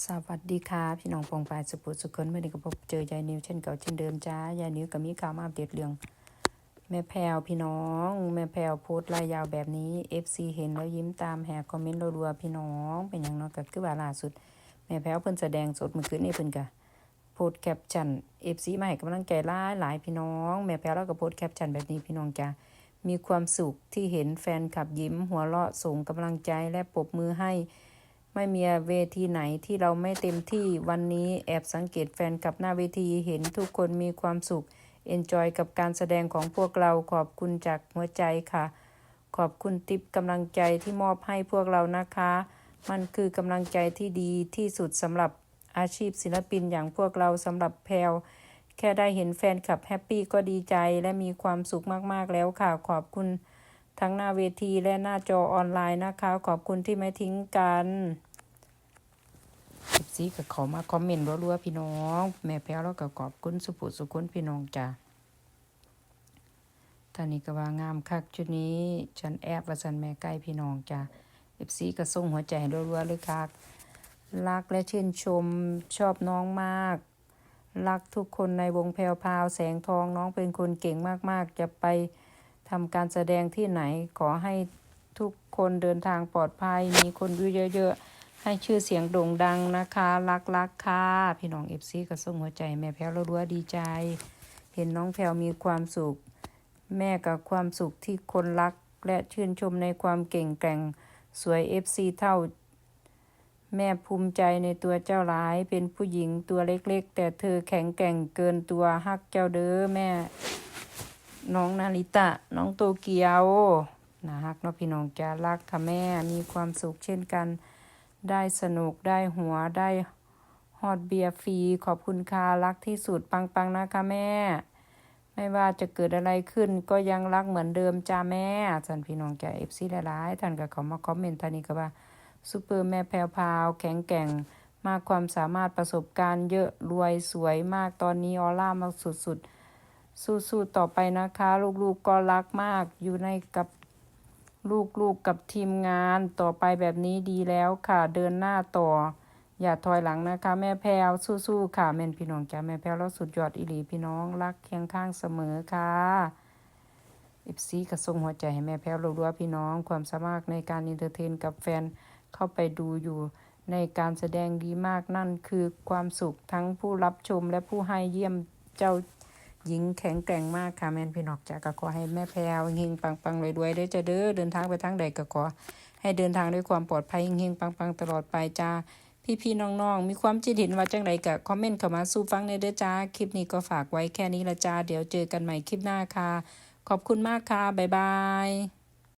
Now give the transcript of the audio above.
สวัสดีค่ะพี่น้องปองปายสุปุสุคนเมื่อนี้ก็พบเจอยายนิวเช่นเก่าเช่นเดิมจ้ายายนิวก็มีข่าวมาอัปเดตเรื่อง แม่แพรวพี่น้อง แม่แพรวโพสต์รายยาวแบบนี้ FC เห็นแล้วยิ้มตามแหกคอมเมนต์รัวๆพี่น้องเป็นอย่างน้อยก็คือว่าล่าสุด แม่แพรวเพิ่นแสดงสดเมื่อคืนนี้เพิ่นก็โพสต์แคปชั่น FC มาให้กำลังใจหลายหลายพี่น้องแม่แพรวแล้วก็โพสต์แคปชั่นแบบนี้พี่น้องจ้ามีความสุขที่เห็นแฟนคลับยิ้มหัวเราะส่งกำลังใจและปรบมือให้ ไม่มีเวทีไหนที่เราไม่เต็มที่วันนี้แอบสังเกตแฟนกับหน้าเวทีเห็นทุกคนมีความสุขเอนจอยกับการแสดงของพวกเราขอบคุณจากหัวใจค่ะ ขอบคุณทิปกำลังใจที่มอบให้พวกเรานะคะ มันคือกำลังใจที่ดีที่สุดสำหรับอาชีพศิลปินอย่างพวกเราสำหรับแพลวแค่ได้เห็นแฟนคลับแฮปปี้ก็ดีใจและมีความสุขมากๆแล้วค่ะ ขอบคุณทั้งหน้าเวทีและหน้าจอออนไลน์นะคะ ขอบคุณที่ไม่ทิ้งกัน ซีกับเขามาคอมเมนต์รัวๆพี่น้อง แม่แพ้วแล้วก็ขอบคุณสุภุสุคุณพี่น้องจ้ะท่านี้ก็ว่างามคักชุดนี้ ฉันแอบว่าฉันแม่ใกล้พี่น้องจ้ะเอฟซีก็ส่งหัวใจรัวๆเลยค่ะรักและชื่นชมชอบน้องมาก รักทุกคนในวงแพวพาวแสงทองน้องเป็นคนเก่งมากๆ จะไปทำการแสดงที่ไหนขอให้ทุกคนเดินทางปลอดภัยมีคนดูเยอะๆ ให้ชื่อเสียงโด่งดังนะคะ รักรักค่ะ พี่น้องเอฟซีก็ส่งหัวใจแม่แพรวรัวดีใจ เห็นน้องแพรวมีความสุข แม่กับความสุขที่คนรัก และชื่นชมในความเก่งแกร่งสวยเอฟซีเท่า แม่ภูมิใจในตัวเจ้าหลาย เป็นผู้หญิงตัวเล็กๆ แต่เธอแข็งแกร่งเกินตัวฮักเจ้าเด้อแม่ น้องนาริตะ น้องโตเกียวนะฮักเนาะพี่น้องจะรักค่ะแม่มีความสุขเช่นกัน ได้สนุกได้หัวได้ฮอตเบียร์ฟรีขอบคุณค่ะรักที่สุดปังๆนะคะแม่ ไม่ว่าจะเกิดอะไรขึ้นก็ยังรักเหมือนเดิมจ้าแม่ท่านพี่น้องแกเอฟซีหลายๆท่านก็เขามาคอมเมนต์ท่านนี้ก็ว่าซูเปอร์แม่แพวพาวแข็งแกร่งมากความสามารถประสบการณ์เยอะรวยสวยมากตอนนี้ออร่ามากสุดๆสู้ๆต่อไปนะคะ ลูกๆก็รักมากอยู่ในกับ ลูกๆกับทีมงานต่อไปแบบนี้ดีแล้วค่ะ เดินหน้าต่อ อย่าถอยหลังนะคะ แม่แพรวสู้ๆค่ะแม่นพี่น้องจ้าแม่แพรวแล้วสุดยอดอีหลีพี่น้องรักเคียงข้างเสมอค่ะเอฟซีกระส่งหัวใจให้แม่แพรวรัวๆพี่น้องความสามารถในการอินเตอร์เทนกับแฟนเข้าไปดูอยู่ในการแสดงดีมากนั่นคือความสุขทั้งผู้รับชมและผู้ให้เยี่ยมเจ้า หญิงแข็งแกร่งมากค่ะแม่นพี่นอกจากก็ขอให้แม่แพรวเฮงๆปังๆรวยๆได้อจะเด้อเดินทางไปทางใดก็ขอให้เดินทางด้วยความปลอดภัยเฮงๆปังๆตลอดไปจ้าพี่ๆน้องๆ มีความคิดเห็นว่าจังไดก็คอมเมนต์เข้ามาสู้ฟังในเด้อจ้าคลิปนี้ก็ฝากไว้แค่นี้ละจ้าเดี๋ยวเจอกันใหม่คลิปหน้าค่ะ ขอบคุณมากค่ะบ๊ายบาย